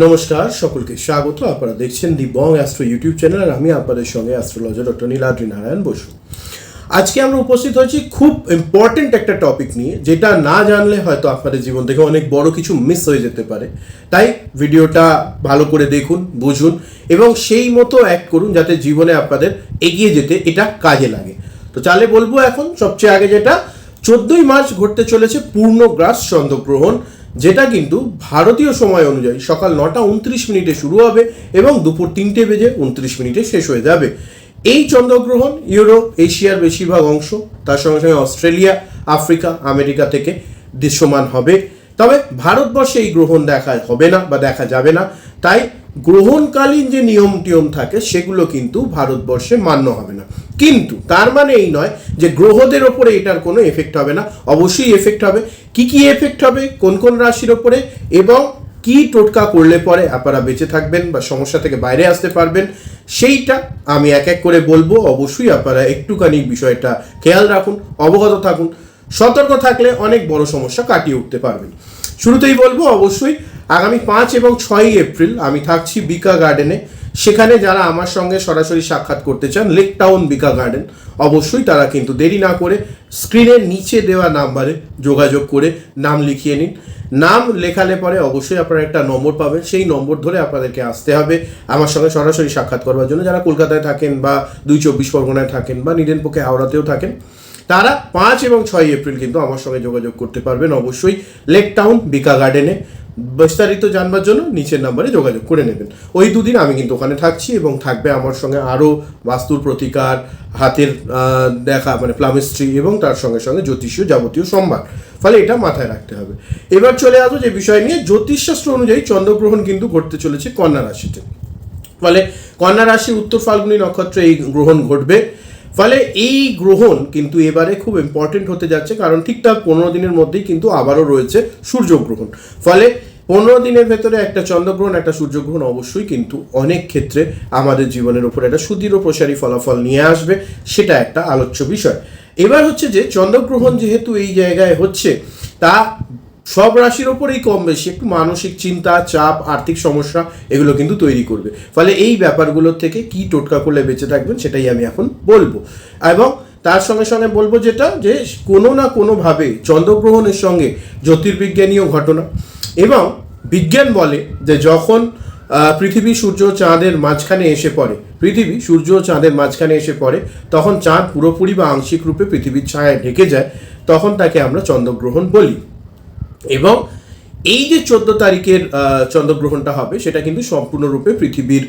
নমস্কার, সকলকে স্বাগত। আপনারা দেখছেন the Bong astro YouTube channel আর আমি আপনাদের সঙ্গে অ্যাস্ট্রোলজার ডক্টর নীলাদ্রি নারায়ণ বসু। আজকে আমরা উপস্থিত হয়েছি খুব ইম্পর্টেন্ট একটা টপিক নিয়ে, যেটা না জানলে হয়তো আপনাদের জীবন থেকে অনেক বড় কিছু মিস হয়ে যেতে পারে। তাই ভিডিওটা ভালো করে দেখুন, বুঝুন এবং সেই মতো অ্যাক্ট করুন যাতে জীবনে আপনাদের এগিয়ে যেতে এটা কাজে লাগে। তো চালে বলব এখন, সবচেয়ে আগে যেটা, চোদ্দই মার্চ ঘটতে চলেছে পূর্ণগ্রাস চন্দ্রগ্রহণ। যেটা কিন্তু ভারতীয় সময় অনুযায়ী সকাল নটা উনত্রিশ মিনিটে শুরু হবে এবং দুপুর তিনটে বেজে উনত্রিশ মিনিটে শেষ হয়ে যাবে। এই চন্দ্রগ্রহণ ইউরোপ, এশিয়ার বেশিরভাগ অংশ, তার সঙ্গে সঙ্গে অস্ট্রেলিয়া, আফ্রিকা, আমেরিকা থেকে দৃশ্যমান হবে। তবে ভারতবর্ষে এই গ্রহণ দেখা হবে না বা দেখা যাবে না। তাই গ্রহণকালীন যে নিয়ম টিয়ম থাকে, সেগুলো কিন্তু ভারতবর্ষে মান্য হবে না। কিন্তু তার মানে এই নয় যে গ্রহদের ওপরে এটার কোনো এফেক্ট হবে না। অবশ্যই এফেক্ট হবে। কি কি এফেক্ট হবে? কোন কোন রাশির ওপরে? এবং কি টোটকা করলে পরে আপনারা বেঁচে থাকবেন বা সমস্যা থেকে বাইরে আসতে পারবেন? সেইটা আমি এক এক করে বলব। অবশ্যই আপনারা একটুখানি বিষয়টা খেয়াল রাখুন, অবগত থাকুন। সতর্ক থাকলে অনেক বড় সমস্যা কাটিয়ে উঠতে পারবেন। শুরুতেই বলব, অবশ্যই আগামী পাঁচ এবং ছয়ই এপ্রিল আমি থাকছি বিকা গার্ডেনে। সেখানে যারা আমার সঙ্গে সরাসরি সাক্ষাৎ করতে চান লেক টাউন বিকা গার্ডেন অবশ্যই তারা কিন্তু দেরি না করে স্ক্রিনের নিচে দেওয়া নাম্বারে যোগাযোগ করে নাম লিখিয়ে নিন। নাম লেখালে পরে অবশ্যই আপনারা একটা নম্বর পাবেন। সেই নম্বর ধরে আপনাদেরকে আসতে হবে আমার সঙ্গে সরাসরি সাক্ষাৎ করবার জন্য। যারা কলকাতায় থাকেন বা দুই চব্বিশ পরগনায় থাকেন বা নিদেন পক্ষে হাওড়াতেও থাকেন, তারা পাঁচ এবং ছয় এপ্রিল কিন্তু আমার সঙ্গে যোগাযোগ করতে পারবেন অবশ্যই লেক টাউন বিকা গার্ডেনে বিস্তারিত জানবার জন্য নিচের নাম্বারে যোগাযোগ করে নেবেন। ওই দুদিন আমি কিন্তু ওখানে থাকছি এবং থাকবে আমার সঙ্গে আরও বাস্তুর প্রতিকার, হাতের দেখা মানে প্লামিস্ট্রি এবং তার সঙ্গে সঙ্গে জ্যোতিষীয় যাবতীয় সম্ভার। ফলে এটা মাথায় রাখতে হবে। এবার চলে আসব যে বিষয় নিয়ে। জ্যোতিষশাস্ত্র অনুযায়ী চন্দ্রগ্রহণ কিন্তু ঘটতে চলেছে কন্যা রাশিতে। ফলে কন্যা রাশি উত্তর ফাল্গুনী নক্ষত্রে এই গ্রহণ ঘটবে। ফলে এই গ্রহণ কিন্তু এবারে খুব ইম্পর্টেন্ট হতে যাচ্ছে, কারণ ঠিকঠাক পনেরো দিনের মধ্যেই কিন্তু আবারও রয়েছে সূর্যগ্রহণ। ফলে পনেরো দিনের ভেতরে একটা চন্দ্রগ্রহণ, একটা সূর্যগ্রহণ অবশ্যই কিন্তু অনেক ক্ষেত্রে আমাদের জীবনের উপর একটা সুদৃঢ় প্রসারী ফলাফল নিয়ে আসবে, সেটা একটা আলোচ্য বিষয়। এবার হচ্ছে যে, চন্দ্রগ্রহণ যেহেতু এই জায়গায় হচ্ছে, তা সব রাশির ওপরেই কম বেশি, একটু মানসিক চিন্তা, চাপ, আর্থিক সমস্যা, এগুলো কিন্তু তৈরি করবে। ফলে এই ব্যাপারগুলোর থেকে কি টোটকা করলে বেঁচে থাকবেন সেটাই আমি এখন বলব। এবং তার সঙ্গে সঙ্গে বলব যেটা, যে কোনো না কোনোভাবে চন্দ্রগ্রহণের সঙ্গে জ্যোতির্বিজ্ঞানীয় ঘটনা এবং বিজ্ঞান বলে যে যখন পৃথিবী সূর্য চাঁদের মাঝখানে এসে পড়ে, পৃথিবী সূর্য চাঁদের মাঝখানে এসে পড়ে, তখন চাঁদ পুরোপুরি বা আংশিক রূপে পৃথিবীর ছায়ায় ঢেকে যায়, তখন তাকে আমরা চন্দ্রগ্রহণ বলি। এবং এই যে চোদ্দ তারিখের চন্দ্রগ্রহণটা হবে, সেটা কিন্তু সম্পূর্ণরূপে পৃথিবীর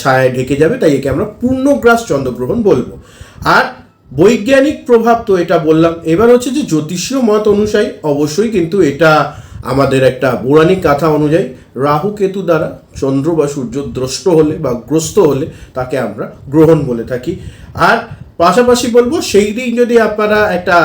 ছায়ায় ঢেকে যাবে, তাই একে আমরা পূর্ণগ্রাস চন্দ্রগ্রহণ বলব। আর বৈজ্ঞানিক প্রভাব তো এটা বললাম। এবার হচ্ছে যে জ্যোতিষীয় মত অনুযায়ী অবশ্যই কিন্তু এটা আমাদের একটা পৌরাণিক কথা অনুযায়ী রাহু কেতু দ্বারা চন্দ্র বা সূর্য দ্রষ্ট হলে বা গ্রস্ত হলে তাকে আমরা গ্রহণ বলে থাকি। আর পাশাপাশি বলব, সেই দিন যদি আপনারা একটা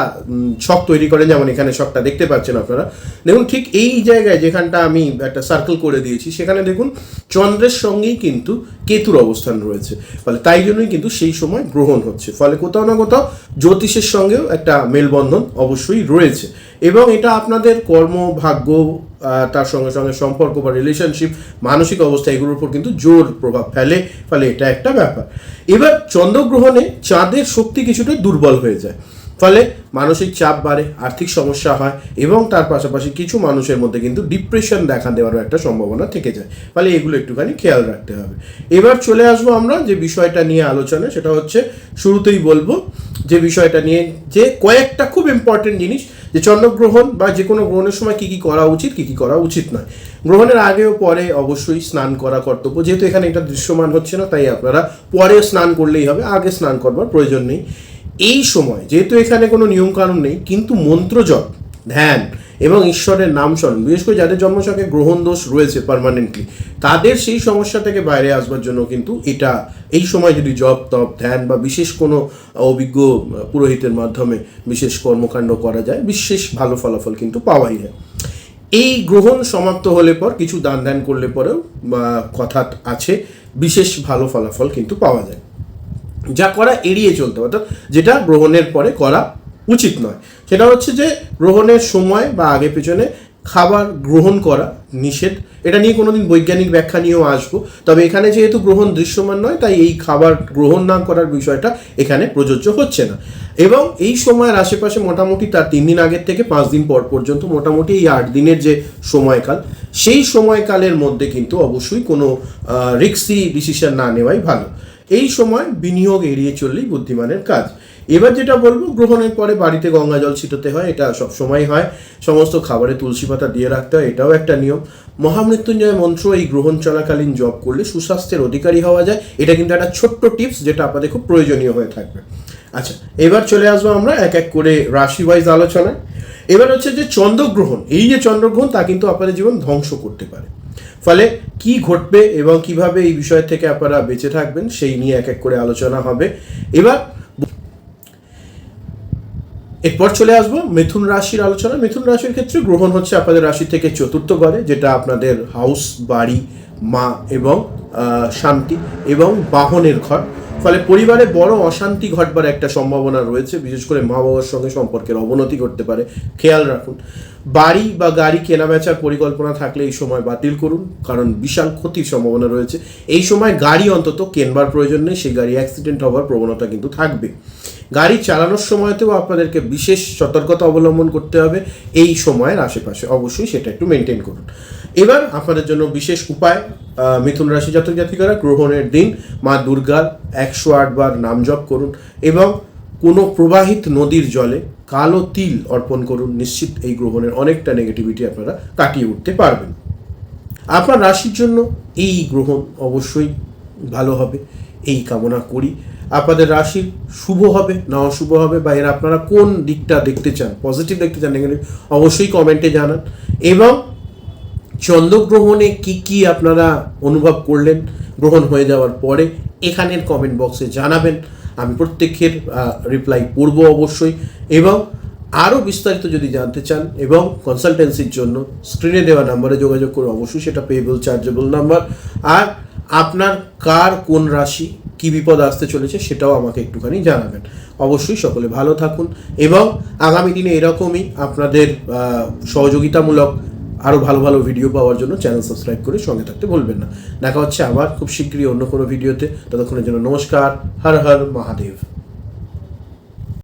ছক তৈরি করেন, যেমন এখানে ছকটা দেখতে পাচ্ছেন আপনারা, দেখুন ঠিক এই জায়গায় যেখানটা আমি একটা সার্কেল করে দিয়েছি, সেখানে দেখুন চন্দ্রের সঙ্গেই কিন্তু কেতুর অবস্থান রয়েছে। ফলে তাই জন্যই কিন্তু সেই সময় গ্রহণ হচ্ছে। ফলে কোথাও না কোথাও জ্যোতিষের সঙ্গেও একটা মেলবন্ধন অবশ্যই রয়েছে। এবং এটা আপনাদের কর্ম ভাগ্য তার সঙ্গে সঙ্গে সম্পর্ক বা রিলেশনশিপ মানসিক অবস্থা এগুলোর উপর কিন্তু জোর প্রভাব ফেলে, ফলে এটা একটা ব্যাপার। এবার চন্দ্রগ্রহণে চাঁদের শক্তি কিছুটা দুর্বল হয়ে যায়, ফলে মানসিক চাপ বাড়ে, আর্থিক সমস্যা হয় এবং তার পাশাপাশি কিছু মানুষের মধ্যে কিন্তু ডিপ্রেশন দেখা দেওয়ারও একটা সম্ভাবনা থেকে যায়, ফলে এগুলো একটুখানি খেয়াল রাখতে হবে। এবার চলে আসব আমরা যে বিষয়টা নিয়ে আলোচনা, সেটা হচ্ছে শুরুতেই বলব যে বিষয়টা নিয়ে যে কয়েকটা খুব ইম্পর্টেন্ট জিনিস যে চন্দ্রগ্রহণ বা যে কোনো গ্রহণের সময় কী কী করা উচিত, কী কী করা উচিত নয়। গ্রহণের আগে ও পরে অবশ্যই স্নান করা কর্তব্য। যেহেতু এখানে এটা দৃশ্যমান হচ্ছে না, তাই আপনারা পরে স্নান করলেই হবে, আগে স্নান করবার প্রয়োজন নেই। এই সময়, যেহেতু এখানে কোনো নিয়মকানুন নেই, কিন্তু মন্ত্রজপ, ধ্যান এবং ঈশ্বরের নাম স্মরণ। বিশেষ করে যাদের জন্মছকে গ্রহণ দোষ রয়েছে পার্মানেন্টলি তাদের সেই সমস্যা থেকে বাইরে আসবার জন্য কিন্তু এটা, এই সময় যদি জপ, তপ, ধ্যান বা বিশেষ কোনো অভিজ্ঞ পুরোহিতের মাধ্যমে বিশেষ কর্মকাণ্ড করা যায়, বিশেষ ভালো ফলাফল কিন্তু পাওয়াই যায় এই গ্রহণ সমাপ্ত হলে পর, কিছু দান ধ্যান করলে পরেও কথা আছে, বিশেষ ভালো ফলাফল কিন্তু পাওয়া যায়। যা করা এড়িয়ে চলতে অর্থাৎ যেটা গ্রহণের পরে করা উচিত নয়। সেটা হচ্ছে যে গ্রহণের সময় বা আগে পেছনে খাবার গ্রহণ করা নিষেধ। এটা নিয়ে কোনোদিন বৈজ্ঞানিক ব্যাখ্যা নিয়েও আসব। তবে এখানে যেহেতু গ্রহণ দৃশ্যমান নয়, তাই এই খাবার গ্রহণ না করার বিষয়টা এখানে প্রযোজ্য হচ্ছে না। এবং এই সময়ের আশেপাশে মোটামুটি তার তিন দিন আগের থেকে পাঁচ দিন পর পর্যন্ত মোটামুটি এই আট দিনের যে সময়কাল, সেই সময়কালের মধ্যে কিন্তু অবশ্যই কোনো রিক্সি ডিসিশন না নেওয়াই ভালো। এই সময় বিনিয়োগ এড়িয়ে চললেই বুদ্ধিমানের কাজ। এবার যেটা বলব, গ্রহণের পরে বাড়িতে গঙ্গা জল ছিটাতে হয়, এটা সব সময় হয়। সমস্ত খাবারে তুলসী পাতা দিয়ে রাখতে হয়, এটাও একটা নিয়ম। মহামৃত্যুঞ্জয় মন্ত্র, এই গ্রহণ চলাকালীন জপ করলে সুস্বাস্থ্যের অধিকারী হওয়া যায়। এটা কিন্তু একটা ছোট্ট টিপস যেটা আপনাদের খুব প্রয়োজনীয় হয়ে থাকবে। আচ্ছা এবার চলে আসব আমরা এক এক করে রাশি ওয়াইজ আলোচনায়। এবার হচ্ছে যে চন্দ্রগ্রহণ, এই যে চন্দ্রগ্রহণ, তা কিন্তু আপনাদের জীবন ধ্বংস করতে পারে। ফলে কি ঘটবে এবং কীভাবে এই বিষয় থেকে আপনারা বেঁচে থাকবেন, সেই নিয়ে এক এক করে আলোচনা হবে। এবার এরপর চলে আসব মিথুন রাশির আলোচনা মিথুন রাশির ক্ষেত্রে গ্রহণ হচ্ছে আপনাদের রাশি থেকে চতুর্থ ঘরে, যেটা আপনাদের হাউস বাড়ি, মা এবং শান্তি এবং বাহনের ঘর। ফলে পরিবারে বড় অশান্তি ঘটবার একটা সম্ভাবনা রয়েছে, বিশেষ করে মা বাবার সঙ্গে সম্পর্কের অবনতি ঘটতে পারে। খেয়াল রাখুন, বাড়ি বা গাড়ি কেনাবেচার পরিকল্পনা থাকলে এই সময় বাতিল করুন, কারণ বিশাল ক্ষতির সম্ভাবনা রয়েছে। এই সময় গাড়ি অন্তত কেনবার প্রয়োজন নেই, সেই গাড়ি অ্যাক্সিডেন্ট হওয়ার প্রবণতা কিন্তু থাকবে। গাড়ি চালানোর সময়তেও আপনাদেরকে বিশেষ সতর্কতা অবলম্বন করতে হবে এই সময়ের আশেপাশে। অবশ্যই সেটা একটু মেনটেন করুন। এবার আপনাদের জন্য বিশেষ উপায় মিথুন রাশি জাতক জাতিকারা গ্রহণের দিন মা দুর্গার একশো আটবার নাম জপ করুন এবং কোনো প্রবাহিত নদীর জলে কালো তিল অর্পণ করুন। নিশ্চিত এই গ্রহণের অনেকটা নেগেটিভিটি আপনারা কাটিয়ে উঠতে পারবেন। আপনার রাশির জন্য এই গ্রহণ অবশ্যই ভালো হবে। এই কামনা করি। আপনাদের রাশির শুভ হবে না অশুভ হবে, বা এর আপনারা কোন দিকটা দেখতে চান পজিটিভ দেখতে চান নেগেটিভ অবশ্যই কমেন্টে জানান। এবং চন্দ্রগ্রহণে কি কি আপনারা অনুভব করলেন, গ্রহণ হয়ে যাওয়ার পরে, এখানের কমেন্ট বক্সে জানাবেন। আমি প্রত্যেকের রিপ্লাই করব অবশ্যই। এবং আরও বিস্তারিত যদি জানতে চান, এবং কনসালটেন্সির জন্য স্ক্রিনে দেওয়া নাম্বারে যোগাযোগ করে অবশ্যই সেটা পেয়েবল চার্জেবল নাম্বার আর আপনার কার কোন রাশি কি বিপদ আসতে চলেছে সেটাও আমাকে একটুখানি জানাবেন। অবশ্যই সকলে ভালো থাকুন এবং আগামী দিনে এরকমই আপনাদের সহযোগিতামূলক আরও ভালো ভালো ভিডিও পাওয়ার জন্য চ্যানেল সাবস্ক্রাইব করে সঙ্গে থাকতে ভুলবেন না। দেখা হচ্ছে আবার খুব শীঘ্রই অন্য কোনো ভিডিওতে ততক্ষণের জন্য নমস্কার। হর হর মহাদেব।